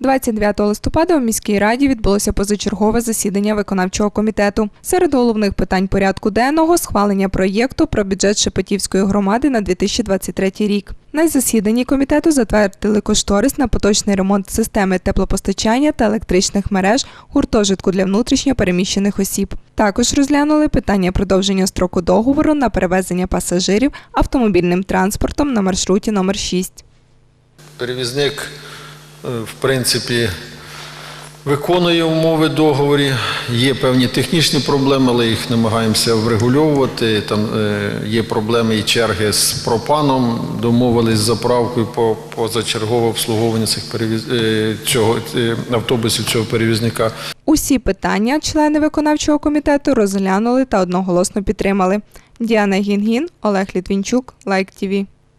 29 листопада у міській раді відбулося позачергове засідання виконавчого комітету. Серед головних питань порядку денного схвалення проєкту про бюджет Шепетівської громади на 2023 рік. На засіданні комітету затвердили кошторис на поточний ремонт системи теплопостачання та електричних мереж гуртожитку для внутрішньо переміщених осіб. Також розглянули питання продовження строку договору на перевезення пасажирів автомобільним транспортом на маршруті номер 6. Перевізник, в принципі, виконує умови договорі. Є певні технічні проблеми, але їх намагаємося врегульовувати. Там е, є проблеми і черги з пропаном. Домовились з заправкою по позачергове обслуговування цих перевіз... е, цього е, автобусів цього перевізника. Усі питання члени виконавчого комітету розглянули та одноголосно підтримали. Діана Гінгін, Олег Літвінчук, Лайк ТІВІ.